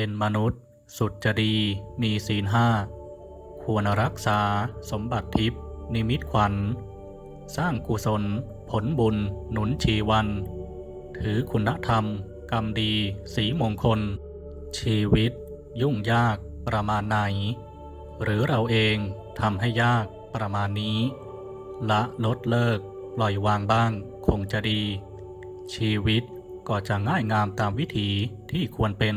เป็นมนุษย์ สุดจะดีมีศีลห้าควรรักษาสมบัติทิพย์นิมิตขวัญ สร้างกุศล ผลบุญ หนุนชีวัน ถือคุณธรรม กรรมดี สีมงคล ชีวิต ยุ่งยากประมาณไหน หรือเราเองทำให้ยากประมาณนี้ ละลดเลิก ปล่อยวางบ้างคงจะดี ชีวิตก็จะง่ายงามตามวิถีที่ควรเป็น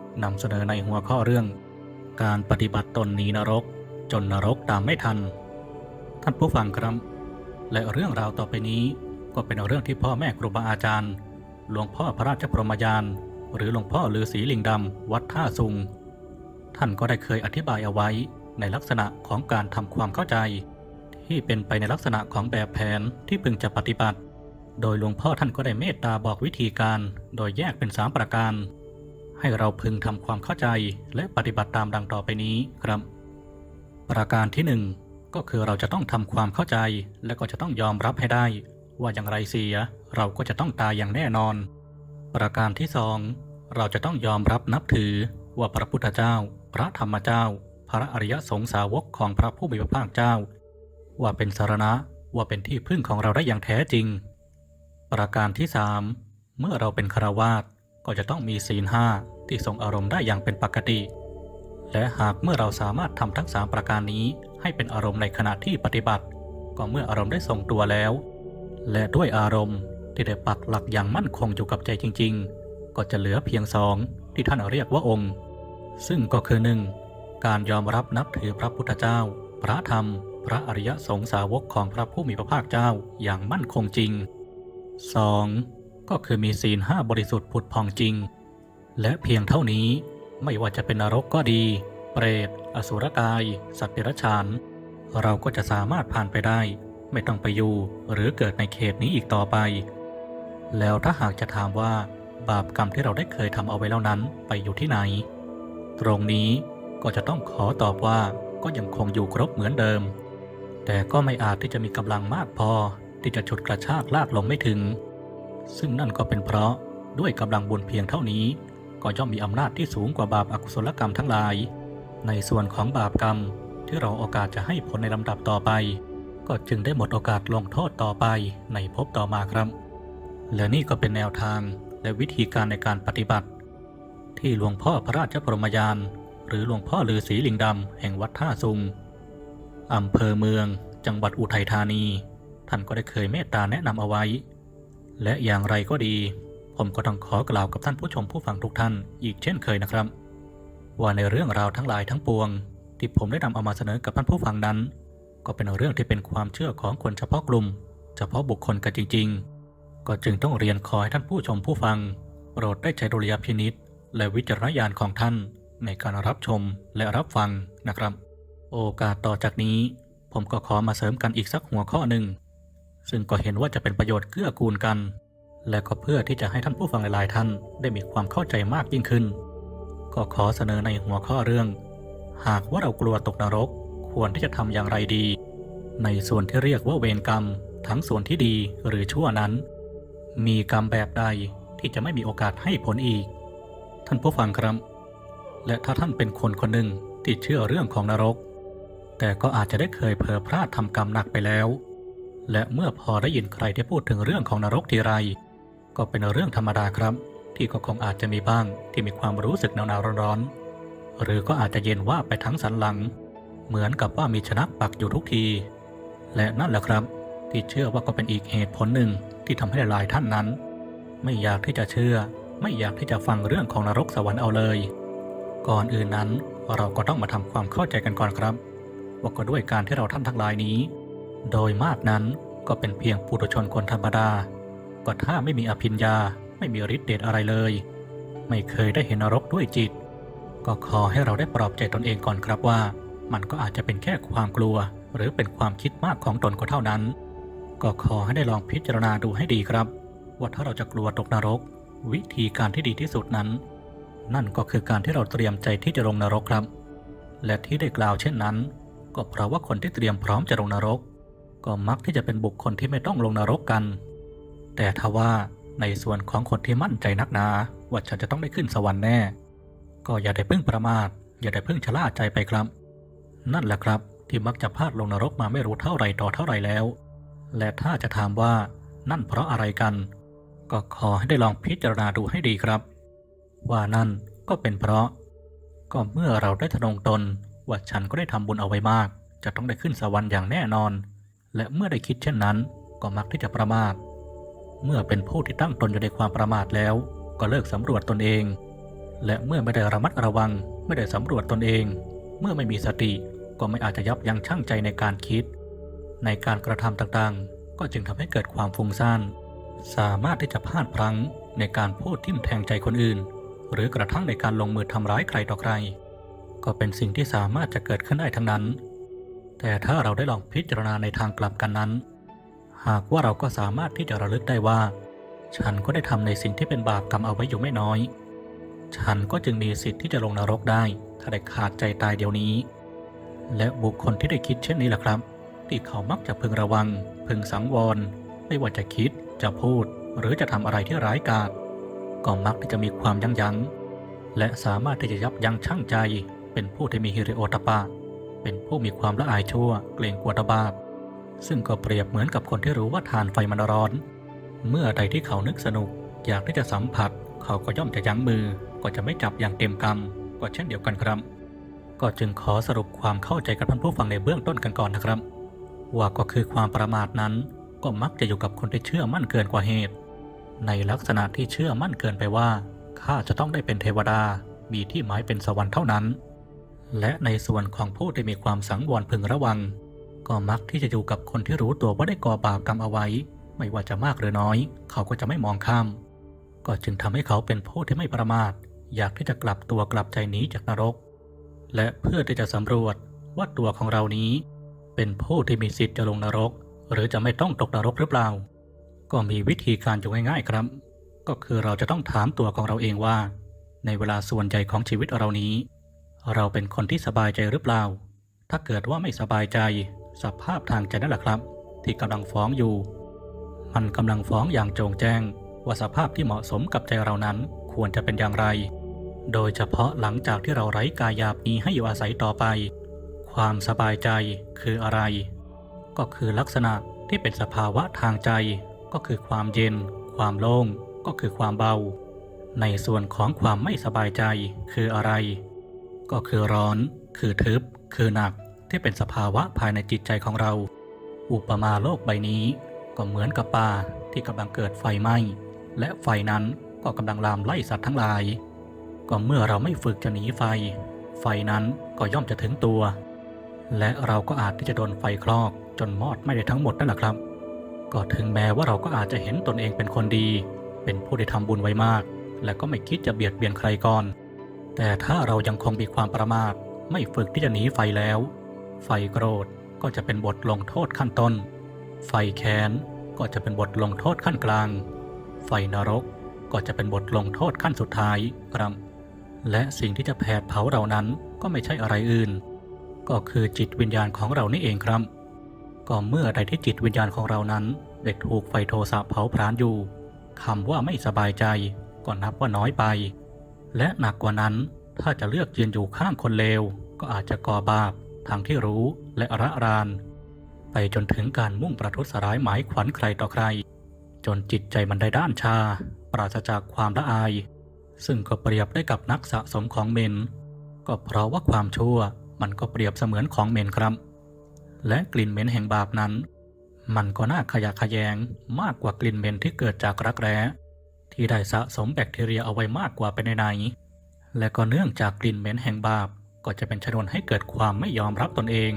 นำเสนอในหัวข้อเรื่อง การปฏิบัติตนหนีนรก จนนรกตามไม่ทัน ท่านผู้ฟังครับ และเรื่องราวต่อไปนี้ก็เป็นเรื่องที่พ่อแม่ครูบาอาจารย์ หลวงพ่อพระราชพรหมยาน หรือหลวงพ่อฤาษีลิงดำวัดท่าซุง ท่านก็ได้เคยอธิบายเอาไว้ในลักษณะของการทำความเข้าใจ ที่เป็นไปในลักษณะของแบบแผนที่พึงจะปฏิบัติ โดยหลวงพ่อท่านก็ได้เมตตาบอกวิธีการ โดยแยกเป็นสามประการ ให้เราพึงทำความเข้าใจและปฏิบัติตามดังต่อไปนี้ครับ ประการที่หนึ่งก็คือเราจะต้องทำความเข้าใจและก็จะต้องยอมรับให้ได้ ว่าอย่างไรเสียเราก็จะต้องตายอย่างแน่นอน ประการที่สองเราจะต้องยอมรับนับถือว่าพระพุทธเจ้า พระธรรมเจ้า พระอริยสงสาวกของพระผู้มีพระภาคเจ้า ว่าเป็นสารณะว่าเป็นที่พึ่งของเราได้อย่างแท้จริง ประการที่สามเมื่อเราเป็นคาวาสก็จะต้องมีศีลห้า ที่ทรงอารมณ์ได้อย่างเป็นปกติ และหากเมื่อเราสามารถทำทั้งสามประการนี้ ให้เป็นอารมณ์ในขณะที่ปฏิบัติ ก็เมื่ออารมณ์ได้ทรงตัวแล้ว และด้วยอารมณ์ที่ได้ปักหลักอย่างมั่นคงอยู่กับใจจริง ๆ ก็จะเหลือเพียงสองที่ท่านเรียกว่าองค์ ซึ่งก็คือหนึ่งการยอมรับนับถือพระพุทธเจ้า พระธรรม พระอริยสงสาวกของพระผู้มีพระภาคเจ้าอย่างมั่นคงจริง 2. ก็คือมีศีลห้าบริสุทธิ์ผุดพองจริง และเพียงเท่านี้ไม่ว่าจะเป็นนรกก็ดี เปรต อสุรกาย สัตว์เดรัจฉาน เราก็จะสามารถผ่านไปได้ ไม่ต้องไปอยู่หรือเกิดในเขตนี้อีกต่อไป แล้วถ้าหากจะถามว่า บาปกรรมที่เราได้เคยทำเอาไว้แล้วนั้นไปอยู่ที่ไหน ตรงนี้ก็จะต้องขอตอบว่าก็ยังคงอยู่ครบเหมือนเดิม แต่ก็ไม่อาจที่จะมีกำลังมากพอที่จะฉุดกระชากลากลงไม่ถึง ซึ่งนั่นก็เป็นเพราะด้วยกำลังบุญเพียงเท่านี้ ก็ย่อมมีอำนาจที่สูงกว่าบาปอากุศลกรรมทั้งหลาย ในส่วนของบาปกรรมที่เราโอกาสจะให้ผลในลำดับต่อไป ก็จึงได้หมดโอกาสลงโทษต่อไปในภพต่อมาครับ และนี่ก็เป็นแนวทางและวิธีการในการปฏิบัติ ที่หลวงพ่อพระราชพรหมยาน หรือหลวงพ่อฤาษีลิงดำแห่งวัดท่าซุงอำเภอเมือง จังหวัดอุทัยธานี ท่านก็ได้เคยเมตตาแนะนำเอาไว้ และอย่างไรก็ดี ผมก็ต้องขอกล่าวกับท่านผู้ชมผู้ฟังทุกท่านอีกเช่นเคยนะครับ ว่าในเรื่องราวทั้งหลายทั้งปวง ที่ผมได้นำเอามาเสนอกับท่านผู้ฟังนั้น ก็เป็นเรื่องที่เป็นความเชื่อของคนเฉพาะกลุ่ม เฉพาะบุคคลกันจริง ๆ ก็จึงต้องเรียนขอให้ท่านผู้ชมผู้ฟัง โปรดได้ใช้ดุลยพินิษและวิจารณญาณของท่าน ในการรับชมและรับฟังนะครับ โอกาสต่อจากนี้ ผมก็ขอมาเสริมกันอีกสักหัวข้อหนึ่งซึ่งก็เห็นว่าจะเป็นประโยชน์เกื้อกูลกัน และก็เพื่อที่จะให้ท่านผู้ฟังหลาย ๆ ท่านได้มีความเข้าใจมากยิ่งขึ้น ก็ขอเสนอในหัวข้อเรื่อง หากว่าเรากลัวตกนรก ควรที่จะทำอย่างไรดี ในส่วนที่เรียกว่าเวรกรรม ทั้งส่วนที่ดีหรือชั่วนั้น มีกรรมแบบใดที่จะไม่มีโอกาสให้ผลอีก ท่านผู้ฟังครับ และถ้าท่านเป็นคนคนหนึ่งที่เชื่อเรื่องของนรก แต่ก็อาจจะได้เคยเผลอพลาดทำกรรมหนักไปแล้ว และเมื่อพอได้ยินใครที่พูดถึงเรื่องของนรกทีไร ก็เป็นเรื่องธรรมดาครับ ที่ก็คงอาจจะมีบ้างที่มีความรู้สึกหนาวๆร้อนๆหรือก็อาจจะเย็นว่าไปทั้งสันหลัง เหมือนกับว่ามีชนักปักอยู่ทุกที และนั่นแหละครับ ที่เชื่อว่าก็เป็นอีกเหตุผลหนึ่งที่ทำให้หลายท่านนั้น ไม่อยากที่จะเชื่อ ไม่อยากที่จะฟังเรื่องของนรกสวรรค์เอาเลย ก่อนอื่นนั้นเราก็ต้องมาทำความเข้าใจกันก่อนครับ ว่าก็ด้วยการที่เราท่านทั้งหลายนี้ โดยมากนั้นก็เป็นเพียงปุถุชนคนธรรมดา ก็ถ้าไม่มีอภิญญาไม่มีฤทธิ์เดชอะไรเลย ไม่เคยได้เห็นนรกด้วยจิต ก็ขอให้เราได้ปลอบใจตนเองก่อนครับว่า มันก็อาจจะเป็นแค่ความกลัว หรือเป็นความคิดมากของตนก็เท่านั้น ก็ขอให้ได้ลองพิจารณาดูให้ดีครับ ว่าถ้าเราจะกลัวตกนรก วิธีการที่ดีที่สุดนั้น นั่นก็คือการที่เราเตรียมใจที่จะลงนรกครับ และที่ได้กล่าวเช่นนั้น ก็เพราะว่าคนที่เตรียมพร้อมจะลงนรก ก็มักที่จะเป็นบุคคลที่ไม่ต้องลงนรกกัน แต่ถ้าว่าในส่วนของคนที่มั่นใจนักนาว่าฉันจะต้องได้ขึ้นสวรรค์แน่ ก็อย่าได้พิ่งประมาท อย่าได้พิ่งชะล่าใจไปครับ นั่นแหละครับที่มักจะพลาดลงนรกมาไม่รู้เท่าไรต่อเท่าไรแล้ว และถ้าจะถามว่านั่นเพราะอะไรกัน ก็ขอให้ได้ลองพิจารณาดูให้ดีครับ ว่านั่นก็เป็นเพราะ ก็เมื่อเราได้ทนงตนว่าฉันก็ได้ทำบุญเอาไว้มาก จะต้องได้ขึ้นสวรรค์อย่างแน่นอน และเมื่อได้คิดเช่นนั้น ก็มักที่จะประมาท เมื่อเป็นผู้ที่ตั้งตนอยู่ในความประมาทแล้ว ก็เลิกสำรวจตนเอง และเมื่อไม่ได้ระมัดระวัง ไม่ได้สำรวจตนเอง เมื่อไม่มีสติก็ไม่อาจจะยับยั้งชั่งใจในการคิด ในการกระทำต่างๆ ก็จึงทำให้เกิดความฟุ้งซ่าน สามารถที่จะพลาดพลั้งในการพูดทิ่มแทงใจคนอื่น หรือกระทั่งในการลงมือทำร้ายใครต่อใคร ก็เป็นสิ่งที่สามารถจะเกิดขึ้นได้ทั้งนั้น แต่ถ้าเราได้ลองพิจารณาในทางกลับกันนั้น หากว่าเราก็สามารถที่จะระลึกได้ว่า ฉันก็ได้ทำในสิ่งที่เป็นบาปกรรมเอาไว้อยู่ไม่น้อย ฉันก็จึงมีสิทธิ์ที่จะลงนรกได้ ถ้าได้ขาดใจตายเดี๋ยวนี้ และบุคคลที่ได้คิดเช่นนี้แหละครับ ที่เขามักจะพึงระวัง พึงสังวร ไม่ว่าจะคิดจะพูด หรือจะทำอะไรที่ร้ายกาจก็มักที่จะมีความยั้งยั้งและสามารถที่จะยับยั้งชั่งใจ เป็นผู้ที่มีฮิริโอตปะเป็นผู้มีความละอายชั่ว เกรงกลัวตบาป ซึ่งก็เปรียบเหมือนกับคนที่รู้ว่าทานไฟมันร้อน เมื่อใดที่เขานึกสนุก อยากที่จะสัมผัส เขาก็ย่อมจะยั้งมือ ก็จะไม่จับอย่างเต็มกำก็เช่นเดียวกันครับ ก็จึงขอสรุปความเข้าใจกับท่านผู้ฟังในเบื้องต้นกันก่อนนะครับ ว่าก็คือความประมาทนั้น ก็มักจะอยู่กับคนที่เชื่อมั่นเกินกว่าเหตุ ในลักษณะที่เชื่อมั่นเกินไปว่าข้าจะต้องได้เป็นเทวดา มีที่หมายเป็นสวรรค์เท่านั้น และในส่วนของผู้ที่มีความสังวรพึงระวัง ก็มักที่จะอยู่กับคนที่รู้ตัวว่าได้ก่อบาปกรรมเอาไว้ ไม่ว่าจะมากหรือน้อย เขาก็จะไม่มองข้าม ก็จึงทำให้เขาเป็นผู้ที่ไม่ประมาท อยากที่จะกลับตัวกลับใจหนีจากนรก และเพื่อที่จะสำรวจว่าตัวของเรานี้ เป็นผู้ที่มีสิทธิ์จะลงนรก หรือจะไม่ต้องตกนรกหรือเปล่า ก็มีวิธีการอยู่ง่ายๆครับ ก็คือเราจะต้องถามตัวของเราเองว่า ในเวลาส่วนใหญ่ของชีวิตเรานี้ เราเป็นคนที่สบายใจหรือเปล่า ถ้าเกิดว่าไม่สบายใจ สภาพทางใจนั่นแหละครับ ที่กำลังฟ้องอยู่ มันกำลังฟ้องอย่างโจงแจ้ง ว่าสภาพที่เหมาะสมกับใจเรานั้นควรจะเป็นอย่างไร โดยเฉพาะหลังจากที่เราไร้กายหยาบนี้ให้อยู่อาศัยต่อไป ความสบายใจคืออะไร ก็คือลักษณะที่เป็นสภาวะทางใจ ก็คือความเย็น ความโล่ง ก็คือความเบา ในส่วนของความไม่สบายใจคืออะไร ก็คือร้อน คือทึบ คือหนัก ที่เป็นสภาวะภายในจิตใจของเรา อุปมาโลกใบนี้ ก็เหมือนกับป่าที่กำลังเกิดไฟไหม้ และไฟนั้นก็กำลังลามไล่สัตว์ทั้งหลาย ก็เมื่อเราไม่ฝึกจะหนีไฟ ไฟนั้นก็ย่อมจะถึงตัว และเราก็อาจที่จะโดนไฟคลอกจนมอดไม่ได้ทั้งหมดนั่นแหละครับ ก็ถึงแม้ว่าเราก็อาจจะเห็นตนเองเป็นคนดี เป็นผู้ที่ทำบุญไว้มาก และก็ไม่คิดจะเบียดเบียนใครก่อน แต่ถ้าเรายังคงมีความประมาทไม่ฝึกที่จะหนีไฟแล้ว ไฟโกรธก็จะเป็นบทลงโทษขั้นต้น ไฟแค้นก็จะเป็นบทลงโทษขั้นกลาง ไฟนรกก็จะเป็นบทลงโทษขั้นสุดท้ายครับ และสิ่งที่จะแผดเผาเรานั้นก็ไม่ใช่อะไรอื่น ก็คือจิตวิญญาณของเรานี่เองครับ ก็เมื่อใดที่จิตวิญญาณของเรานั้นได้ถูกไฟโทสะเผาพรานอยู่คำว่าไม่สบายใจก็นับว่าน้อยไป และหนักกว่านั้นถ้าจะเลือกยืนอยู่ข้างคนเลวก็อาจจะก่อบาป ทางที่รู้และระราน ไปจนถึงการมุ่งประทุษร้ายหมายขวัญใครต่อใคร จนจิตใจมันได้ด้านชา ปราศจากความละอาย ซึ่งก็เปรียบได้กับนักสะสมของเมน ก็เพราะว่าความชั่วมันก็เปรียบเสมือนของเมนครับ และกลิ่นเหม็นแห่งบาปนั้น มันก็น่าขยะขยงมากกว่ากลิ่นเหม็นที่เกิดจากรักแร้ที่ได้สะสมแบคทีเรียเอาไว้มากกว่าเป็นในและก็เนื่องจากกลิ่นเหม็นแห่งบาป ก็จะเป็นชนวนให้เกิดความไม่ยอมรับตนเอง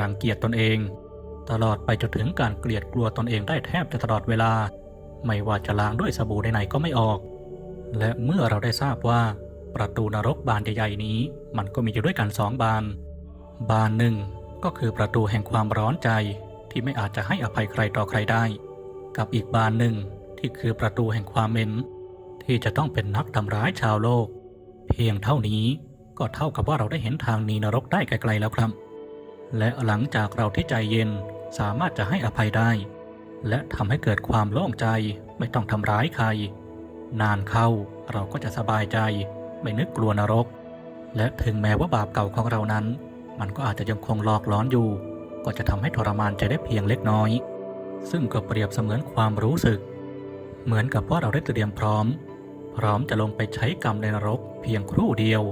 รังเกียจตนเอง ตลอดไปจนถึงการเกลียดกลัวตนเองได้แทบจะตลอดเวลา ไม่ว่าจะล้างด้วยสบู่ใดๆก็ไม่ออก และเมื่อเราได้ทราบว่า ประตูนรกบานใหญ่ๆนี้ มันก็มีอยู่ด้วยกันสองบาน บานหนึ่งก็คือประตูแห่งความร้อนใจที่ไม่อาจจะให้อภัยใครต่อใครได้ กับอีกบานหนึ่งที่คือประตูแห่งความเหม็นที่จะต้องเป็นนักทำร้ายชาวโลก เพียงเท่านี้ ก็เท่ากับว่าเราได้เห็นทางหนีนรกได้ไกลๆแล้วครับ และหลังจากเราที่ใจเย็นสามารถจะให้อภัยได้ และทำให้เกิดความโล่งใจไม่ต้องทำร้ายใคร นานเข้าเราก็จะสบายใจ ไม่นึกกลัวนรก และถึงแม้ว่าบาปเก่าของเรานั้น มันก็อาจจะยังคงหลอกล้อนอยู่ ก็จะทำให้ทรมานใจได้เพียงเล็กน้อย ซึ่งก็เปรียบเสมือนความรู้สึก เหมือนกับว่าเราได้เตรียมพร้อม พร้อมจะลงไปใช้กรรมในนรกเพียงครู่เดียว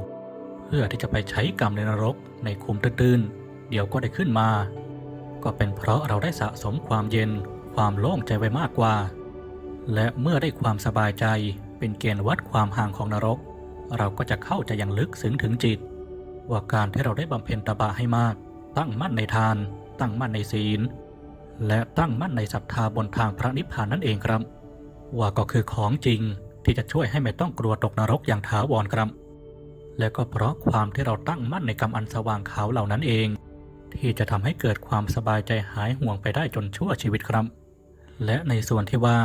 พื่อที่จะไปใช้กรรมในนรกในคุมตื้นๆเดี๋ยวก็ได้ขึ้นมา ก็เป็นเพราะเราได้สะสมความเย็นความโล่งใจไว้มากกว่า และเมื่อได้ความสบายใจเป็นเกณฑ์วัดความห่างของนรก เราก็จะเข้าใจอย่างลึกซึ้งถึงจิต ว่าการที่เราได้บำเพ็ญตบะให้มาก ตั้งมั่นในทาน ตั้งมั่นในศีล และตั้งมั่นในศรัทธาบนทางพระนิพพานนั่นเองครับ ว่าก็คือของจริงที่จะช่วยให้ไม่ต้องกลัวตกนรกอย่างถาวรครับ และก็เพราะความที่เราตั้งมั่นในกรรมอันสว่างขาวเหล่านั้นเอง ที่จะทำให้เกิดความสบายใจหายห่วงไปได้จนชั่วชีวิตครับ และในส่วนที่ว่า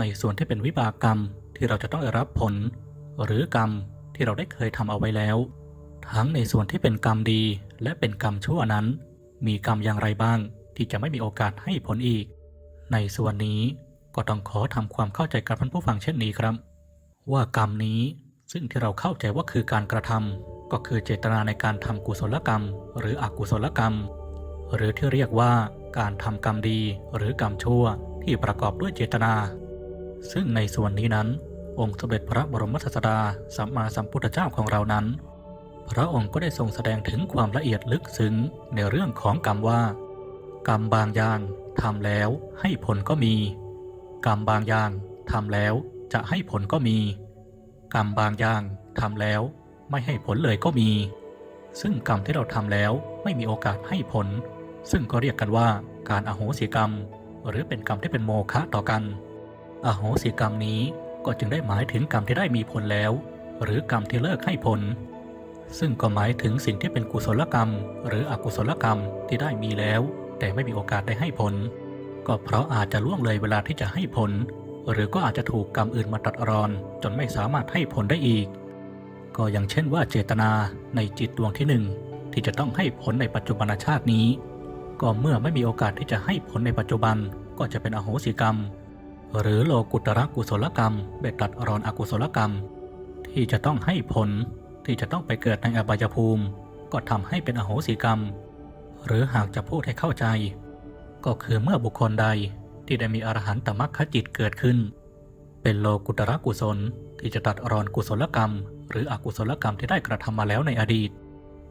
ในส่วนที่เป็นวิบากกรรมที่เราจะต้องได้รับผล หรือกรรมที่เราได้เคยทำเอาไว้แล้ว ทั้งในส่วนที่เป็นกรรมดีและเป็นกรรมชั่วนั้น มีกรรมอย่างไรบ้าง ที่จะไม่มีโอกาสให้ผลอีก ในส่วนนี้ก็ต้องขอทำความเข้าใจกับท่านผู้ฟังเช่นนี้ครับ ว่ากรรมนี้ ซึ่งที่เราเข้าใจว่าคือการกระทำก็คือเจตนาในการทำกุศลกรรม หรืออกุศลกรรม หรือที่เรียกว่าการทำกรรมดีหรือกรรมชั่วที่ประกอบด้วยเจตนา ซึ่งในส่วนนี้นั้น องค์สมเด็จพระบรมศาสดาสัมมาสัมพุทธเจ้าของเรานั้น พระองค์ก็ได้ทรงแสดงถึงความละเอียดลึกซึ้งในเรื่องของกรรมว่า กรรมบางอย่างทำแล้วให้ผลก็มี กรรมบางอย่างทำแล้วจะให้ผลก็มี กรรมบางอย่างทำแล้วไม่ให้ผลเลยก็มี ซึ่งกรรมที่เราทำแล้วไม่มีโอกาสให้ผล ซึ่งก็เรียกกันว่าการอโหสิกรรม หรือเป็นกรรมที่เป็นโมฆะต่อกัน อโหสิกรรมนี้ก็จึงได้หมายถึงกรรมที่ได้มีผลแล้ว หรือกรรมที่เลิกให้ผล ซึ่งก็หมายถึงสิ่งที่เป็นกุศลกรรม หรืออกุศลกรรมที่ได้มีแล้ว แต่ไม่มีโอกาสได้ให้ผล ก็เพราะอาจจะล่วงเลยเวลาที่จะให้ผล หรือก็อาจจะถูกกรรมอื่นมาตัดรอน จนไม่สามารถให้ผลได้อีก ก็อย่างเช่นว่าเจตนาในจิตดวงที่หนึ่งที่จะต้องให้ผลในปัจจุบันชาตินี้ ก็เมื่อไม่มีโอกาสที่จะให้ผลในปัจจุบันก็จะเป็นอโหสิกรรม หรือโลกุตระกุศลกรรมเบ็ดตัดรอนอกุศลกรรม ที่จะต้องให้ผลที่จะต้องไปเกิดในอบายภูมิ ก็ทำให้เป็นอโหสิกรรม หรือหากจะพูดให้เข้าใจ ก็คือเมื่อบุคคลใด ที่ได้มีอรหันตมรรคจิตเกิดขึ้น เป็นโลกุตระกุศลที่จะตัดรอนกุศลกรรม หรืออกุศลกรรมที่ได้กระทำมาแล้วในอดีต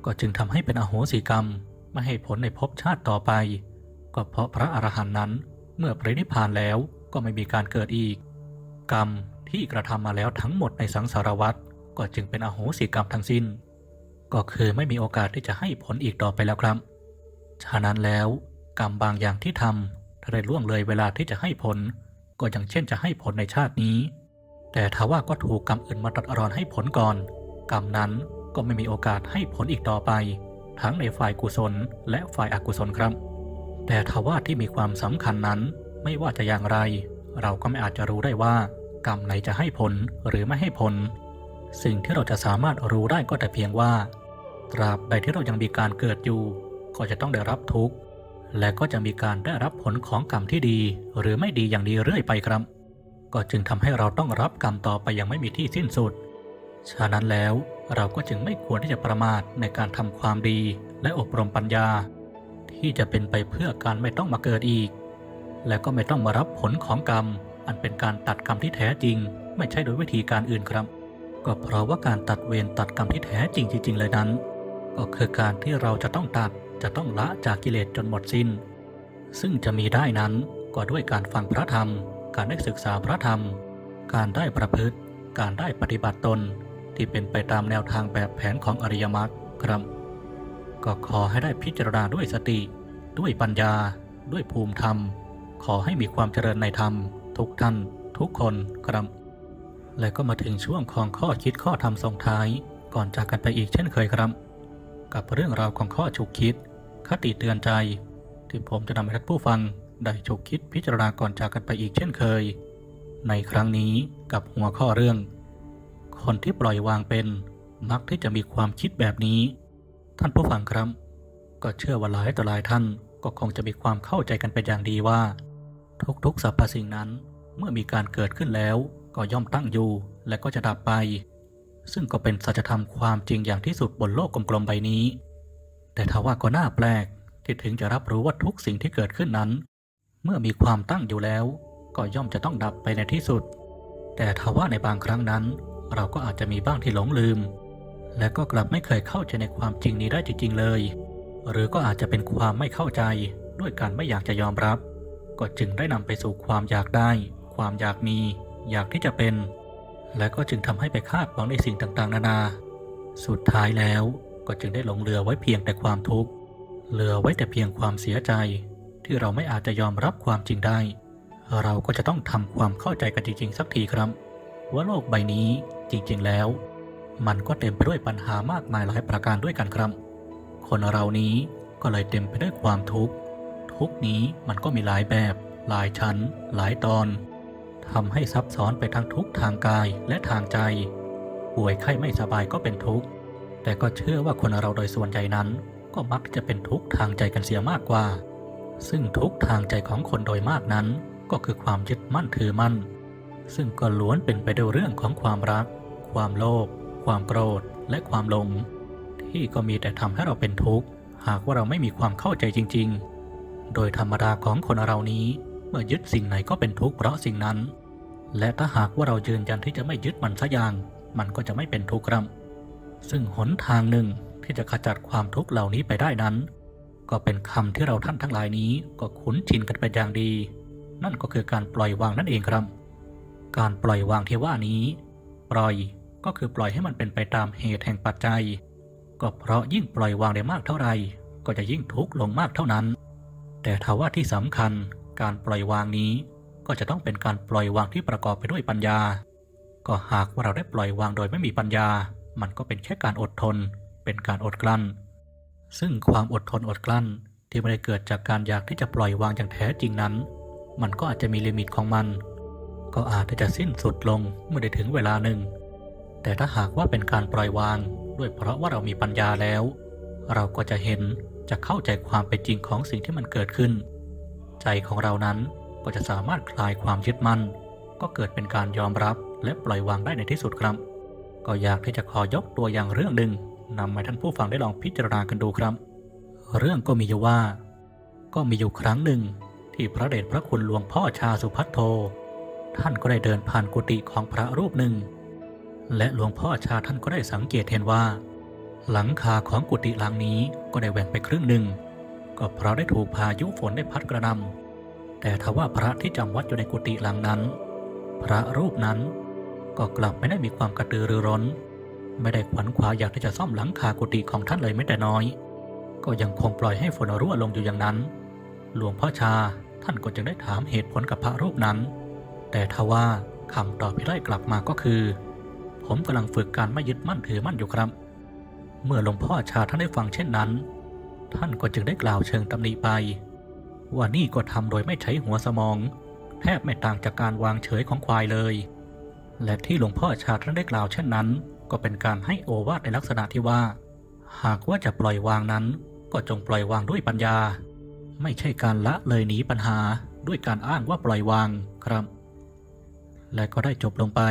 ก็จึงทำให้เป็นอโหสิกรรม ไม่ให้ผลในภพชาติต่อไป ก็เพราะพระอรหันต์นั้นเมื่อปรินิพานแล้วก็ไม่มีการเกิดอีก กรรมที่กระทำมาแล้วทั้งหมดในสังสารวัฏก็จึงเป็นอโหสิกรรมทั้งสิ้น ก็คือไม่มีโอกาสที่จะให้ผลอีกต่อไปแล้วครับ ฉะนั้นแล้วกรรมบางอย่างที่ทำ ถ้าได้ล่วงเลยเวลาที่จะให้ผล ก็อย่างเช่นจะให้ผลในชาตินี้ แต่ถ้าว่าก็ถูกกรรมอื่นมาตัดรอนให้ผลก่อน กรรมนั้นก็ไม่มีโอกาสให้ผลอีกต่อไป ทั้งในฝ่ายกุศลและฝ่ายอกุศลครับ แต่ถ้าว่าที่มีความสำคัญนั้นไม่ว่าจะอย่างไร เราก็ไม่อาจจะรู้ได้ว่า กรรมไหนจะให้ผลหรือไม่ให้ผล สิ่งที่เราจะสามารถรู้ได้ก็แต่เพียงว่า ตราบใดที่เรายังมีการเกิดอยู่ ก็จะต้องได้รับทุกข์ และก็จะมีการได้รับผลของกรรมที่ดี หรือไม่ดีอย่างนี้เรื่อยไปครับ ก็จึงทำให้เราต้องรับกรรมต่อไปยังไม่มีที่สิ้นสุด ฉะนั้นแล้วเราก็จึงไม่ควรที่จะประมาทในการทำความดีและอบรมปัญญา ที่จะเป็นไปเพื่อการไม่ต้องมาเกิดอีก และก็ไม่ต้องมารับผลของกรรม อันเป็นการตัดกรรมที่แท้จริง ไม่ใช่โดยวิธีการอื่นครับ ก็เพราะว่าการตัดเวรตัดกรรมที่แท้จริงจริงๆเลยนั้น ก็คือการที่เราจะต้องตัด จะต้องละจากกิเลสจนหมดสิ้น ซึ่งจะมีได้นั้นก็ด้วยการฟังพระธรรม การได้ศึกษาพระธรรม การได้ประพฤติ การได้ปฏิบัติตนที่เป็นไปตามแนวทางแบบแผนของอริยมรรคครับ ก็ขอให้ได้พิจารณาด้วยสติ ด้วยปัญญา ด้วยภูมิธรรม ขอให้มีความเจริญในธรรม ทุกท่าน ทุกคนครับ และก็มาถึงช่วงของข้อคิดข้อธรรมส่งท้าย ก่อนจากกันไปอีกเช่นเคยครับ กับเรื่องราวของข้อฉุกคิด คติเตือนใจ ที่ผมจะนำให้ท่านผู้ฟังได้ฉุกคิดพิจารณาก่อนจากกันไปอีกเช่นเคย ในครั้งนี้กับหัวข้อเรื่อง คนที่ปล่อยวางเป็นมักที่จะมีความคิดแบบนี้ ท่านผู้ฟังครับ ก็เชื่อว่าหลายต่อหลายท่านก็คงจะมีความเข้าใจกันเป็นอย่างดีว่า ทุกๆสรรพสิ่งนั้นเมื่อมีการเกิดขึ้นแล้วก็ย่อมตั้งอยู่และก็จะดับไป ซึ่งก็เป็นสัจธรรมความจริงอย่างที่สุดบนโลกกลมๆใบนี้ แต่ทว่าก็น่าแปลกที่ถึงจะรับรู้ว่าทุกสิ่งที่เกิดขึ้นนั้น เมื่อมีความตั้งอยู่แล้ว ก็ย่อมจะต้องดับไปในที่สุด แต่ทว่าในบางครั้งนั้น เราก็อาจจะมีบ้างที่หลงลืม และก็กลับไม่เคยเข้าใจในความจริงนี้ได้จริงๆเลย หรือก็อาจจะเป็นความไม่เข้าใจด้วยการไม่อยากจะยอมรับ ก็จึงได้นำไปสู่ความอยากได้ ความอยากมี อยากที่จะเป็น และก็จึงทำให้ไปคาดหวังในสิ่งต่างๆ นานา สุดท้ายแล้วก็จึงได้หลงเรือไว้เพียงแต่ความทุกข์เหลือไว้แต่เพียงความเสียใจ ที่เราไม่อาจจะยอมรับความจริงได้ เราก็จะต้องทำความเข้าใจกันจริงๆสักทีครับ ว่าโลกใบนี้จริงๆแล้ว มันก็เต็มไปด้วยปัญหามากมายหลายประการด้วยกันครับ คนเรานี้ก็เลยเต็มไปด้วยความทุกข์ทุกข์นี้มันก็มีหลายแบบ หลายชั้น หลายตอน ทำให้ซับซ้อนไปทั้งทุกทางกายและทางใจ ป่วยไข้ไม่สบายก็เป็นทุกข์ แต่ก็เชื่อว่าคนเราโดยส่วนใหญ่นั้น ก็มักจะเป็นทุกข์ทางใจกันเสียมากกว่า ซึ่งทุกข์ทางใจของคนโดยมากนั้น ก็คือความยึดมั่นถือมั่น ซึ่งก็ล้วนเป็นไปด้วยเรื่องของความรัก ความโลภ ความโกรธ และความหลง ที่ก็มีแต่ทำให้เราเป็นทุกข์ หากว่าเราไม่มีความเข้าใจจริง ๆ โดยธรรมดาของคนเรานี้ เมื่อยึดสิ่งไหนก็เป็นทุกข์เพราะสิ่งนั้น และถ้าหากว่าเรายืนยันที่จะไม่ยึดมันสักอย่าง มันก็จะไม่เป็นทุกข์ครับ ซึ่งหนทางหนึ่งที่จะขจัดความทุกข์เหล่านี้ไปได้นั้น ก็เป็นคำที่เราท่านทั้งหลายนี้ก็คุ้นชินกันเป็นอย่างดี นั่นก็คือการปล่อยวางนั่นเองครับ การปล่อยวางที่ว่านี้ ปล่อยก็คือปล่อยให้มันเป็นไปตามเหตุแห่งปัจจัย ก็เพราะยิ่งปล่อยวางได้มากเท่าไหร่ ก็จะยิ่งทุกข์ลงมากเท่านั้น แต่ทว่าที่สำคัญ การปล่อยวางนี้ ก็จะต้องเป็นการปล่อยวางที่ประกอบไปด้วยปัญญา ก็หากว่าเราได้ปล่อยวางโดยไม่มีปัญญา มันก็เป็นแค่การอดทน เป็นการอดกลั้น ซึ่งความอดทนอดกลั้นที่ไม่ได้เกิดจากการอยากที่จะปล่อยวางอย่างแท้จริงนั้น มันก็อาจจะมีลิมิตของมัน ก็อาจจะสิ้นสุดลงเมื่อได้ถึงเวลาหนึ่ง แต่ถ้าหากว่าเป็นการปล่อยวาง ด้วยเพราะว่าเรามีปัญญาแล้ว เราก็จะเห็นจะเข้าใจความเป็นจริงของสิ่งที่มันเกิดขึ้น ใจของเรานั้นก็จะสามารถคลายความยึดมั่น ก็เกิดเป็นการยอมรับและปล่อยวางได้ในที่สุดครับ ก็อยากที่จะขอยกตัวอย่างเรื่องหนึ่งนำมาให้ท่านผู้ฟังได้ลองพิจารณากันดูครับ เรื่องก็มีอยู่ว่า ก็มีอยู่ครั้งหนึ่ง ที่พระเดชพระคุณหลวงพ่อชาสุพัทโท ท่านก็ได้เดินผ่านกุฏิของพระรูปหนึ่ง และหลวงพ่อชาท่านก็ได้สังเกตเห็นว่า หลังคาของกุฏิหลังนี้ก็ได้แหว่งไปครึ่งหนึ่ง ก็เพราะได้ถูกพายุฝนได้พัดกระนำแต่ทว่าพระที่จำวัดอยู่ในกุฏิหลังนั้น พระรูปนั้นก็กลับไม่ได้มีความกระตือรือร้น ไม่ได้ขวัญขวายอยากที่จะซ่อมหลังคากุฏิของท่านเลยแม้แต่น้อย ก็ยังคงปล่อยให้ฝนรั่วลงอยู่อย่างนั้น หลวงพ่อชาท่านก็จึงได้ถามเหตุผลกับพระรูปนั้น แต่ทว่าคำตอบที่ได้กลับมาก็คือ ผมกำลังฝึกการไม่ยึดมั่นถือมั่นอยู่ครับ เมื่อหลวงพ่อชาท่านได้ฟังเช่นนั้น ท่านก็จึงได้กล่าวเชิงตำหนิไป ว่านี่ก็ทำโดยไม่ใช้หัวสมอง แทบไม่ต่างจากการวางเฉยของควายเลย และที่หลวงพ่อชาท่านได้กล่าวเช่นนั้น ก็เป็นการให้โอวาทในลักษณะที่ว่า หากว่าจะปล่อยวางนั้น ก็จงปล่อยวางด้วยปัญญา ไม่ใช่การละเลยหนีปัญหาด้วยการอ้างว่าปล่อยวางครับ และก็ได้จบลงไป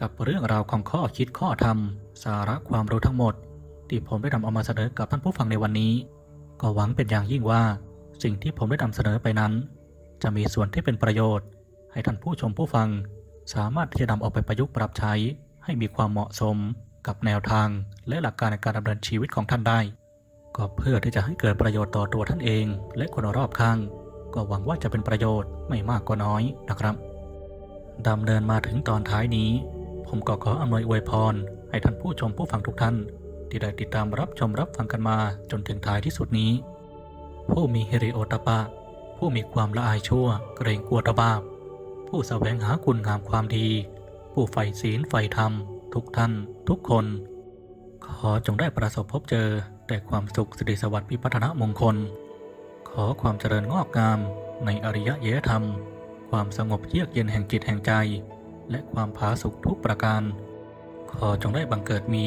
กับเรื่องราวของข้อคิดข้อธรรม สาระความรู้ทั้งหมด ที่ผมได้นำเอามาเสนอกับท่านผู้ฟังในวันนี้ ก็หวังเป็นอย่างยิ่งว่าสิ่งที่ผมได้นำเสนอไปนั้น จะมีส่วนที่เป็นประโยชน์ ให้ท่านผู้ชมผู้ฟัง สามารถที่จะนำเอาไปประยุกต์ปรับใช้ ให้มีความเหมาะสม กับแนวทาง และหลักการในการดำเนินชีวิตของท่านได้ ก็เพื่อที่จะให้เกิดประโยชน์ต่อตัวท่านเอง และคนรอบข้าง ก็หวังว่าจะเป็นประโยชน์ไม่มากก็น้อยนะครับดำเนินมาถึงตอนท้ายนี้ ผมก็ขออำนวยอวยพรให้ท่านผู้ชมผู้ฟังทุกท่าน ที่ได้ติดตามรับชมรับฟังกันมาจนถึงท้ายที่สุดนี้ ผู้มีเฮริโอตปะ ผู้มีความละอายชั่ว เกรงกลัวตบาปผู้แสวงหาคุณงามความดี ผู้ใฝ่ศีลใฝ่ธรรม ทุกท่าน ทุกคน ขอจงได้ประสบพบเจอแต่ความสุขสิริสวัสดิ์พิพัฒนมงคล ขอความเจริญงอกงาม ในอริยเยธรรม ความสงบเยือกเย็นแห่งจิตแห่งใจ และความผาสุกทุกประการ ขอจงได้บังเกิดมี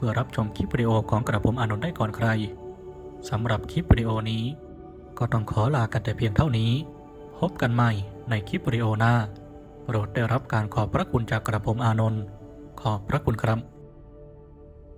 พื่อรับชมคลิปวิดีโอของกระผมอานนท์ได้ก่อนใครสำหรับคลิปวิดีโอนี้ ก็ต้องขอลากันแต่เพียงเท่านี้ พบกันใหม่ในคลิปวิดีโอหน้า โปรดได้รับการขอบพระคุณจากกระผมอานนท์ขอบพระคุณครับ